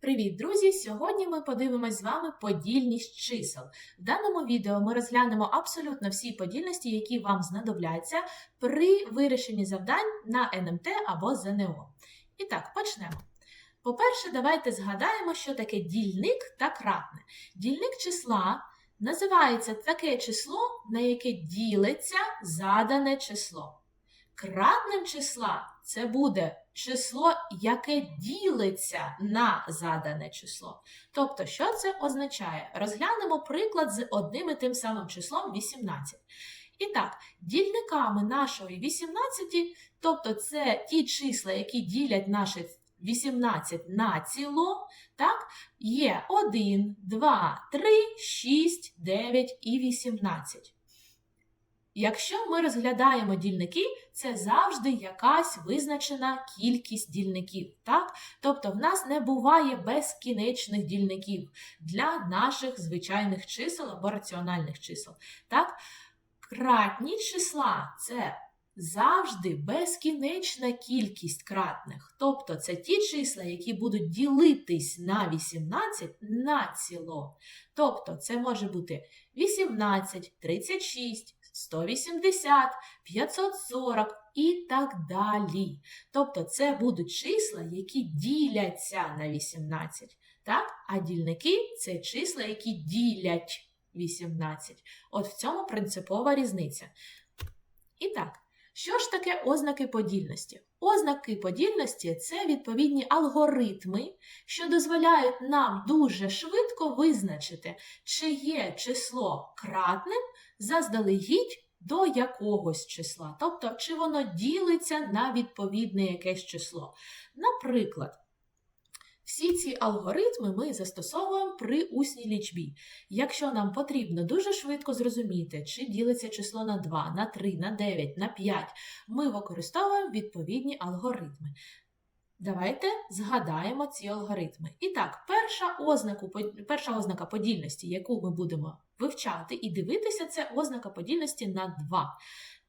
Привіт, друзі! Сьогодні ми подивимось з вами подільність чисел. В даному відео ми розглянемо абсолютно всі подільності, які вам знадобляться при вирішенні завдань на НМТ або ЗНО. І так, почнемо. По-перше, давайте згадаємо, що таке дільник та кратне. Дільник числа називається таке число, на яке ділиться задане число. Кратнем числа це буде число, яке ділиться на задане число. Тобто, що це означає? Розглянемо приклад з одним і тим самим числом 18. І так, дільниками нашої 18, тобто це ті числа, які ділять наше 18 на ціло, так, є 1, 2, 3, 6, 9 і 18. Якщо ми розглядаємо дільники, це завжди якась визначена кількість дільників. Так? Тобто в нас не буває безкінечних дільників для наших звичайних чисел або раціональних чисел. Так? Кратні числа це завжди безкінечна кількість кратних. Тобто це ті числа, які будуть ділитись на 18 на ціло. Тобто це може бути 18, 36. 180, 540 і так далі. Тобто це будуть числа, які діляться на 18. Так? А дільники це числа, які ділять 18. От в цьому принципова різниця. І так, що ж таке ознаки подільності? Ознаки подільності це відповідні алгоритми, що дозволяють нам дуже швидко визначити, чи є число кратним заздалегідь до якогось числа. Тобто, чи воно ділиться на відповідне якесь число. Наприклад, всі ці алгоритми ми застосовуємо при усній лічбі. Якщо нам потрібно дуже швидко зрозуміти, чи ділиться число на 2, на 3, на 9, на 5, ми використовуємо відповідні алгоритми. Давайте згадаємо ці алгоритми. І так, перша, ознаку, перша ознака подільності, яку ми будемо вивчати і дивитися, це ознака подільності на 2.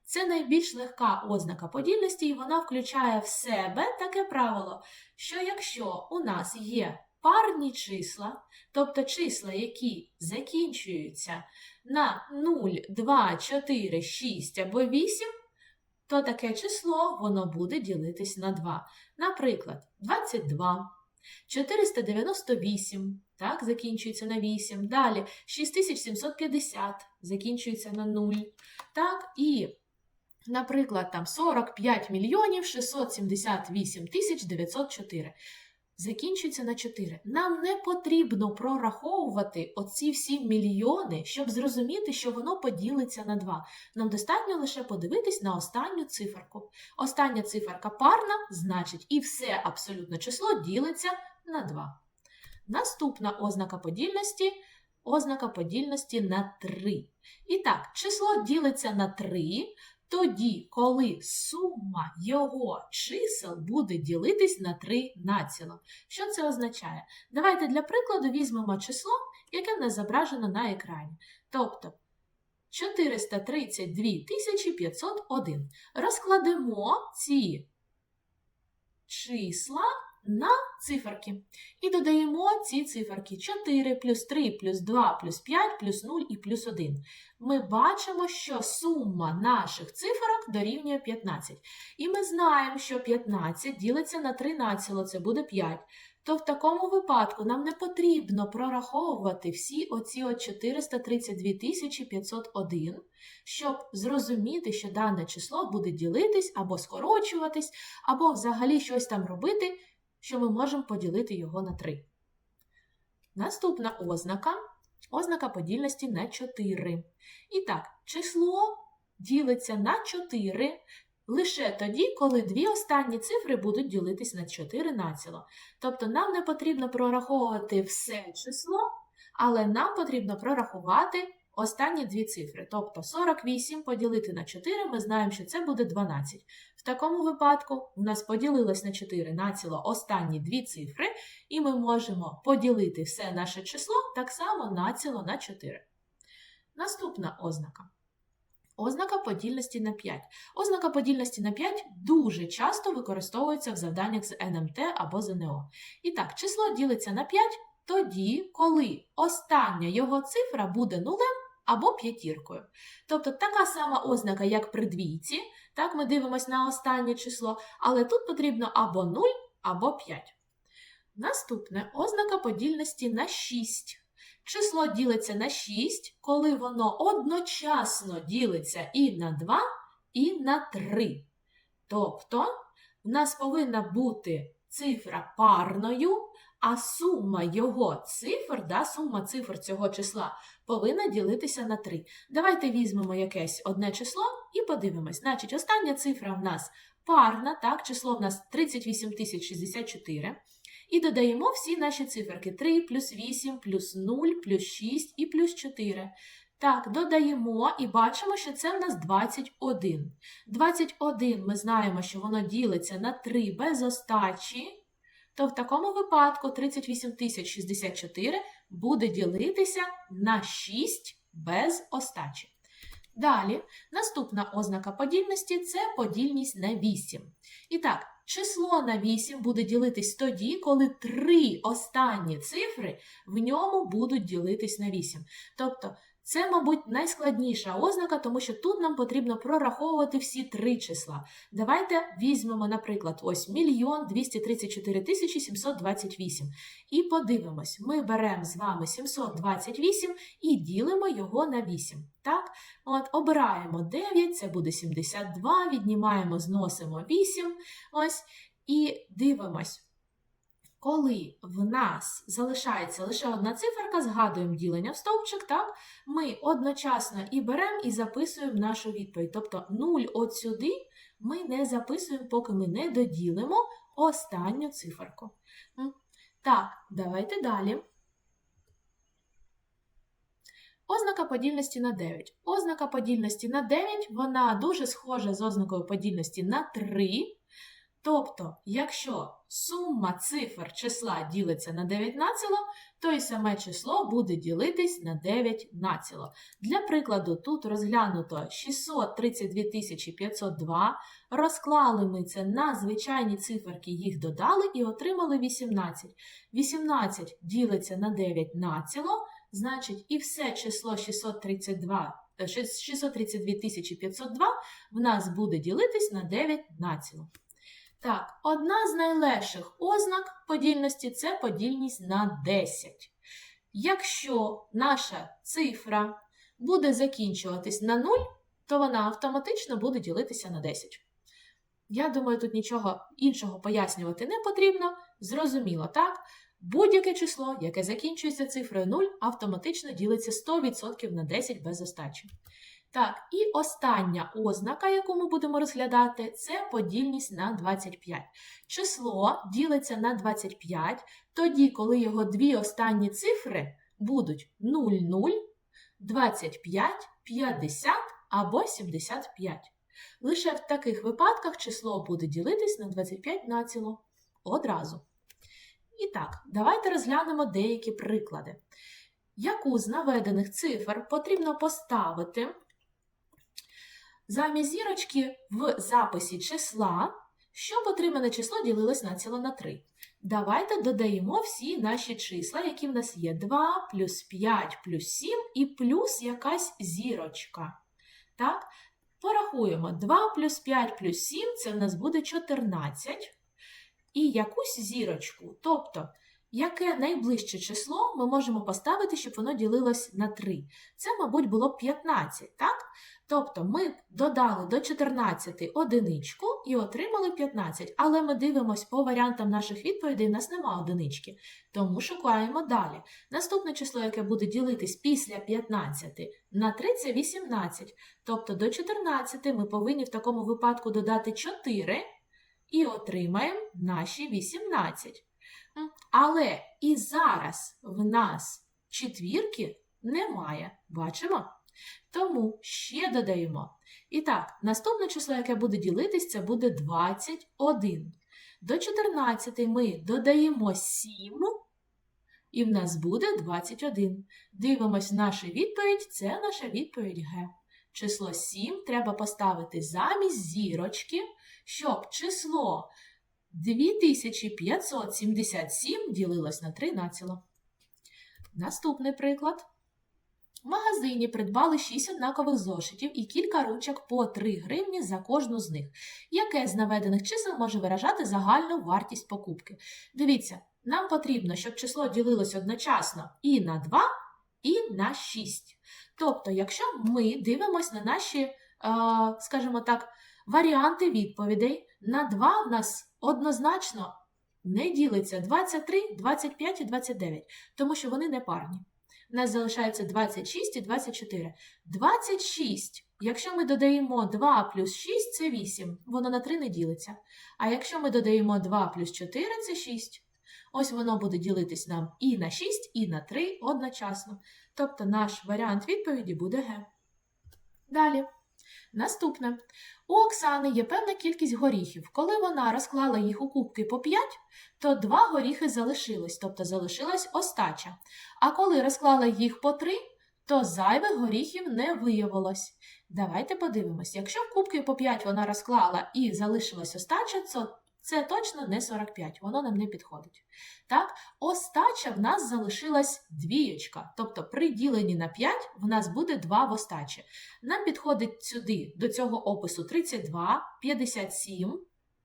Це найбільш легка ознака подільності, і вона включає в себе таке правило, що якщо у нас є парні числа, тобто числа, які закінчуються на 0, 2, 4, 6 або 8, то таке число воно буде ділитись на 2. Наприклад, 22, 498, так, закінчується на 8. Далі 6750 закінчується на 0. Так, і, наприклад, там 45 мільйонів 678 тисяч 904 закінчується на 4. Нам не потрібно прораховувати оці всі мільйони, щоб зрозуміти, що воно поділиться на 2. Нам достатньо лише подивитись на останню циферку. Остання циферка парна, значить, і все абсолютне число ділиться на 2. Наступна ознака подільності ознака подільності на 3. І так, число ділиться на 3, тоді, коли сума його чисел буде ділитись на 3 націло. Що це означає? Давайте для прикладу візьмемо число, яке нас зображено на екрані. Тобто 432 501. Розкладемо ці числа на циферки. І додаємо ці циферки 4 плюс 3 плюс 2 плюс 5 плюс 0 і плюс 1. Ми бачимо, що сума наших циферок дорівнює 15. І ми знаємо, що 15 ділиться на 3 націло, це буде 5. То в такому випадку нам не потрібно прораховувати всі оці от 432 501, щоб зрозуміти, що дане число буде ділитись або скорочуватись, або взагалі щось там робити, що ми можемо поділити його на 3. Наступна ознака ознака подільності на 4. І так, число ділиться на 4 лише тоді, коли дві останні цифри будуть ділитись на 4 націло. Тобто нам не потрібно прораховувати все число, але нам потрібно прорахувати останні дві цифри. Тобто 48 поділити на 4, ми знаємо, що це буде 12. В такому випадку у нас поділилось на 4 націло останні дві цифри, і ми можемо поділити все наше число так само націло на 4. Наступна ознака. Ознака подільності на 5. Ознака подільності на 5 дуже часто використовується в завданнях з НМТ або ЗНО. І так, число ділиться на 5 тоді, коли остання його цифра буде нулем або п'ятіркою. Тобто така сама ознака, як при двійці. Так, ми дивимося на останнє число, але тут потрібно або 0, або 5. Наступне ознака подільності на 6. Число ділиться на 6, коли воно одночасно ділиться і на 2, і на 3. Тобто, в нас повинна бути цифра парною, а сума його цифр, да, сума цифр цього числа повинна ділитися на 3. Давайте візьмемо якесь одне число і подивимось. Значить, остання цифра в нас парна, так, число в нас 38064. І додаємо всі наші циферки 3 плюс 8 плюс 0 плюс 6 і плюс 4. Так, додаємо і бачимо, що це в нас 21. 21 ми знаємо, що воно ділиться на 3 без остачі. То в такому випадку 38064 буде ділитися на 6 без остачі. Далі, наступна ознака подільності це подільність на 8. І так, число на 8 буде ділитись тоді, коли три останні цифри в ньому будуть ділитись на 8. Тобто, це, мабуть, найскладніша ознака, тому що тут нам потрібно прораховувати всі три числа. Давайте візьмемо, наприклад, ось 1 234 тисячі 728. І подивимось, ми беремо з вами 728 і ділимо його на 8. Так? От, Обираємо 9, це буде 72, віднімаємо, зносимо 8. Ось, І дивимось. Коли в нас залишається лише одна циферка, згадуємо ділення в стовпчик, так, ми одночасно і беремо і записуємо нашу відповідь. Тобто 0 от сюди ми не записуємо, поки ми не доділимо останню циферку. Так, давайте далі. Ознака подільності на 9. Ознака подільності на 9, вона дуже схожа з ознакою подільності на 3. Тобто, якщо сума цифр числа ділиться на 9 націло, то й саме число буде ділитись на 9 націло. Для прикладу, тут розглянуто 632 502, розклали ми це на звичайні циферки, їх додали і отримали 18. 18 ділиться на 9 націло, значить і все число 632 632 502 в нас буде ділитись на 9 націло. Так, одна з найлегших ознак подільності це подільність на 10. Якщо наша цифра буде закінчуватись на 0, то вона автоматично буде ділитися на 10. Я думаю, тут нічого іншого пояснювати не потрібно. Зрозуміло, так? Будь-яке число, яке закінчується цифрою 0, автоматично ділиться 100% на 10 без остачі. Так, і остання ознака, яку ми будемо розглядати, це подільність на 25. Число ділиться на 25 тоді, коли його дві останні цифри будуть 0, 0, 25, 50 або 75. Лише в таких випадках число буде ділитись на 25 націло одразу. І так, давайте розглянемо деякі приклади. Яку з наведених цифр потрібно поставити замість зірочки в записі числа, щоб отримане число ділилось націло на 3. Давайте додаємо всі наші числа, які в нас є 2, плюс 5, плюс 7 і плюс якась зірочка. Так? Порахуємо 2 плюс 5 плюс 7 це в нас буде 14. І якусь зірочку. Тобто, яке найближче число ми можемо поставити, щоб воно ділилось на 3? Це, мабуть, було 15, так? Тобто ми додали до 14 одиничку і отримали 15, але ми дивимося по варіантам наших відповідей, у нас нема одинички, тому шукаємо далі. Наступне число, яке буде ділитись після 15 на 3, це 18. Тобто до 14 ми повинні в такому випадку додати 4 і отримаємо наші 18. Але і зараз в нас четвірки немає. Бачимо? Тому ще додаємо. І так, наступне число, яке буде ділитись, це буде 21. До 14 ми додаємо 7, і в нас буде 21. Дивимось нашу відповідь, це наша відповідь Г. число 7 треба поставити замість зірочки, щоб число 2577 ділилось на 3 націло. Наступний приклад. В магазині придбали 6 однакових зошитів і кілька ручок по 3 гривні за кожну з них. Яке з наведених чисел може виражати загальну вартість покупки? Дивіться, нам потрібно, щоб число ділилось одночасно і на 2, і на 6. Тобто, якщо ми дивимося на наші, е, скажімо так, варіанти відповідей, на 2 в нас однозначно не ділиться 23, 25 і 29, тому що вони не парні. У нас залишається 26 і 24. 26. Якщо ми додаємо 2 плюс 6, це 8. Воно на 3 не ділиться. А якщо ми додаємо 2 плюс 4, це 6. Ось воно буде ділитись нам і на 6, і на 3 одночасно. Тобто наш варіант відповіді буде Г. Далі. Наступне. У Оксани є певна кількість горіхів. Коли вона розклала їх у кубки по 5, то два горіхи залишились, тобто залишилась остача. А коли розклала їх по 3, то зайвих горіхів не виявилось. Давайте подивимось. Якщо в кубки по 5 вона розклала і залишилась остача, це точно не 45, воно нам не підходить. Так, остача в нас залишилась двієчка, тобто при діленні на 5 в нас буде 2 в остачі. Нам підходить сюди, до цього опису 32, 57,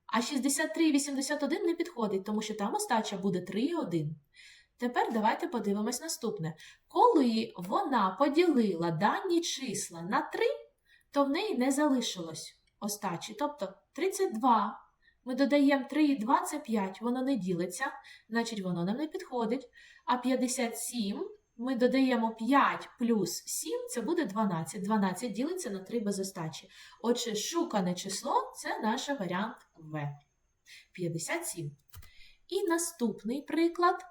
а 63 і 81 не підходить, тому що там остача буде 3 і 1. Тепер давайте подивимось наступне. Коли вона поділила дані числа на 3, то в неї не залишилось остачі, тобто 32. Ми додаємо 3 і 2 це 5, воно не ділиться, значить воно нам не підходить. А 57 ми додаємо 5 плюс 7, це буде 12. 12 ділиться на 3 без остачі. Отже, шукане число це наш варіант В. 57. І наступний приклад.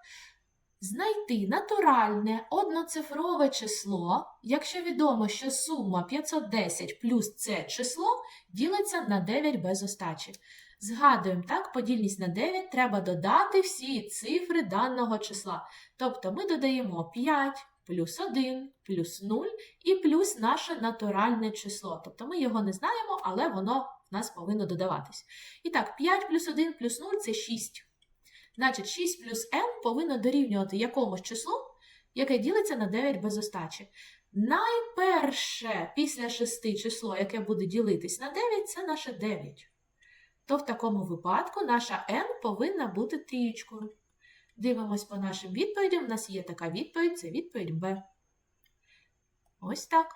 Знайти натуральне одноцифрове число, якщо відомо, що сума 510 плюс це число ділиться на 9 без остачі. Згадуємо, так, подільність на 9 треба додати всі цифри даного числа. Тобто ми додаємо 5 плюс 1 плюс 0 і плюс наше натуральне число. Тобто ми його не знаємо, але воно в нас повинно додаватись. І так, 5 плюс 1 плюс 0 це 6. Значить, 6 плюс m повинно дорівнювати якомусь числу, яке ділиться на 9 без остачі. Найперше після 6 число, яке буде ділитись на 9, це наше 9 то в такому випадку наша n повинна бути трієчкою. Дивимось по нашим відповідям. У нас є така відповідь, це відповідь Б. Ось так.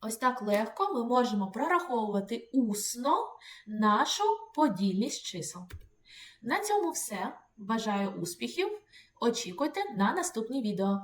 Ось так легко ми можемо прораховувати усно нашу подільність чисел. На цьому все. Бажаю успіхів! Очікуйте на наступні відео.